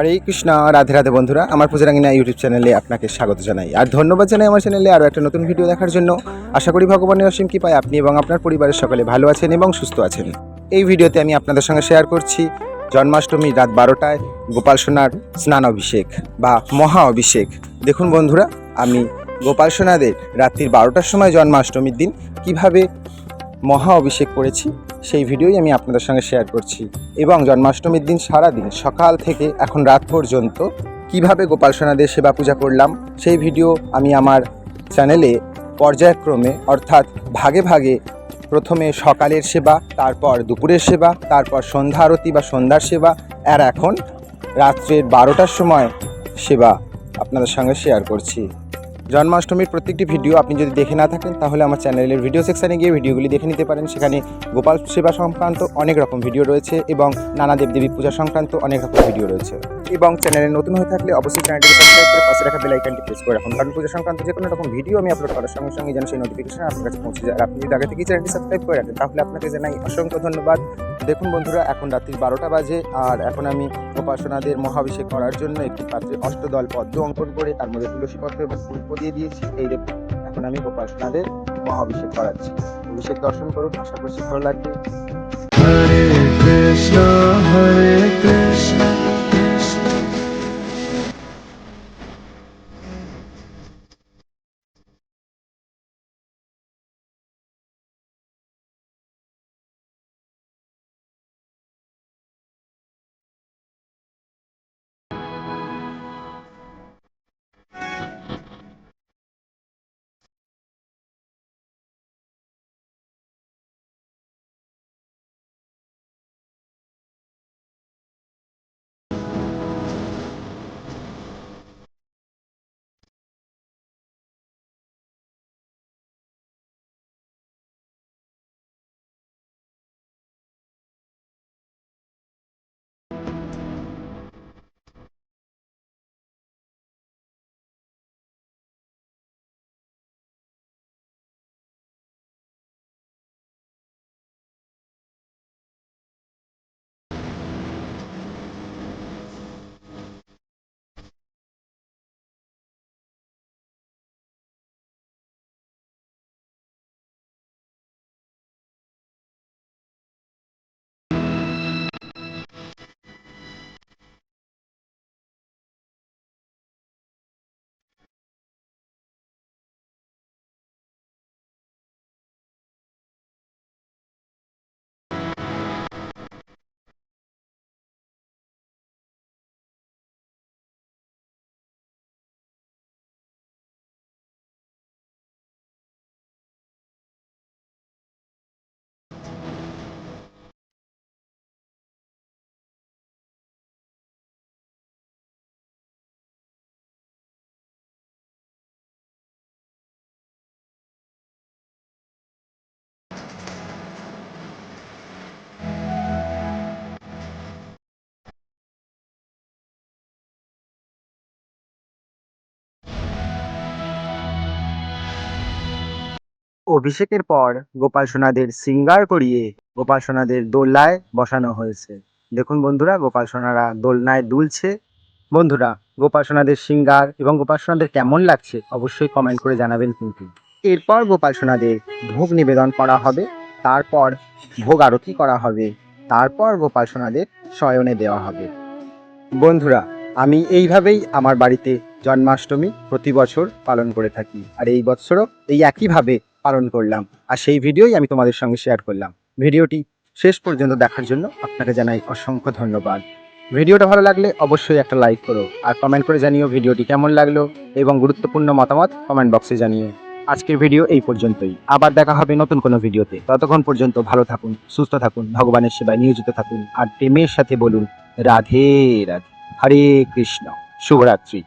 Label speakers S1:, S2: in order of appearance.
S1: হরে কৃষ্ণ, রাধে রাধে বন্ধুরা। আমার পূজারাঙ্গিনা ইউটিউব চ্যানেলে আপনাকে স্বাগত জানাই। আর ধন্যবাদ জানাই আমার চ্যানেলে আরও একটা নতুন ভিডিও দেখার জন্য। আশা করি ভগবানের অসীম কৃপায় আপনি এবং আপনার পরিবারের সকলে ভালো আছেন এবং সুস্থ আছেন। এই ভিডিওতে আমি আপনাদের সঙ্গে শেয়ার করছি জন্মাষ্টমী রাত বারোটায় গোপাল সোনার স্নান অভিষেক বা মহা অভিষেক। দেখুন বন্ধুরা, আমি গোপাল সোনাদের রাত্রির বারোটার সময় জন্মাষ্টমীর দিন কীভাবে মহা অভিষেক করেছি, সেই ভিডিওই আমি আপনাদের সঙ্গে শেয়ার করছি। এবং জন্মাষ্টমীর দিন সারা দিন সকাল থেকে এখন রাত পর্যন্ত কীভাবে গোপাল সোনাদের সেবা পূজা করলাম, সেই ভিডিও আমি আমার চ্যানেলে পর্যায়ক্রমে, অর্থাৎ ভাগে ভাগে প্রথমে সকালের সেবা, তারপর দুপুরের সেবা, তারপর সন্ধ্যা আরতি বা সন্ধ্যার সেবা, আর এখন রাত্রের বারোটার সময় সেবা আপনাদের সঙ্গে শেয়ার করছি। জন্মাষ্টমীর প্রত্যেকটি ভিডিও আপনি যদি দেখে না থাকেন, তাহলে আমার চ্যানেলের ভিডিও সেকশানে গিয়ে ভিডিওগুলি দেখে নিতে পারেন। সেখানে গোপাল সেবা সংক্রান্ত অনেক রকম ভিডিও রয়েছে এবং নানা দেবদেবী পূজা সংক্রান্ত অনেক রকম ভিডিও রয়েছে। এবং চ্যানেলে নতুন হয়ে থাকলে অবশ্যই চ্যানেলটিকে সাবস্ক্রাইব করে পাশে রাখা বেল আইকনটি প্রেস করে রাখুন। কারণ পূজা সংক্রান্ত যে কোনো রকম ভিডিও আমি আপলোড করার সঙ্গে সঙ্গে যেন সেই নোটিফিকেশন আপনার কাছে পৌঁছে যায়। আপনি যদি আগে থেকেই চ্যানেলটি সাবস্ক্রাইব করে রাখেন, তাহলে আপনাকে জানাই অসংখ্য ধন্যবাদ। দেখুন বন্ধুরা, এখন রাত্রি বারোটা বাজে, আর এখন আমি উপাসনাদের মহাবিষেক করার জন্য একটি পাত্রে অষ্টদল পদ্ম অঙ্কন করে তার মধ্যে তুলসী পত্র এবং পুষ্প দিয়ে দিয়েছি। এই দেখুন, এখন আমি উপাসনাদের মহাবিষেক করাচ্ছি। অভিষেক দর্শন করুন, আশা করছি ভালো লাগবে।
S2: Hare
S1: অভিষেকের পর গোপাল সোনাদের সিঙ্গার করিয়ে গোপাল সোনাদের দোলনায় বসানো হয়েছে। দেখুন বন্ধুরা, গোপাল সোনারা দোলনায় দুলছে। বন্ধুরা, গোপাল সোনাদের সিঙ্গার এবং গোপাল সোনাদের কেমন লাগছে অবশ্যই কমেন্ট করে জানাবেন কিন্তু। এরপর গোপাল সোনাদের ভোগ নিবেদন করা হবে, তারপর ভোগ আরতি করা হবে, তারপর গোপাল সোনাদের শয়নে দেওয়া হবে। বন্ধুরা, আমি এইভাবেই আমার বাড়িতে জন্মাষ্টমী প্রতি বছর পালন করে থাকি। আর এই বছরও এই একইভাবে পালন করলাম। আর সেই ভিডিওই আমি তোমাদের সঙ্গে শেয়ার করলাম। ভিডিওটি শেষ পর্যন্ত দেখার জন্য আপনাকে জানাই অসংখ্য ধন্যবাদ। ভিডিওটা ভালো লাগলে অবশ্যই একটা লাইক করো আর কমেন্ট করে জানিও ভিডিওটি কেমন লাগল এবং গুরুত্বপূর্ণ মতামত কমেন্ট বক্সে জানিয়ে আজকের ভিডিও এই পর্যন্তই। আবার দেখা হবে নতুন কোনো ভিডিওতে। ততক্ষণ পর্যন্ত ভালো থাকুন, সুস্থ থাকুন, ভগবানের সেবায় নিয়োজিত থাকুন আর প্রেমের সাথে বলুন, রাধে রাধে, হরে কৃষ্ণ। শুভরাত্রি।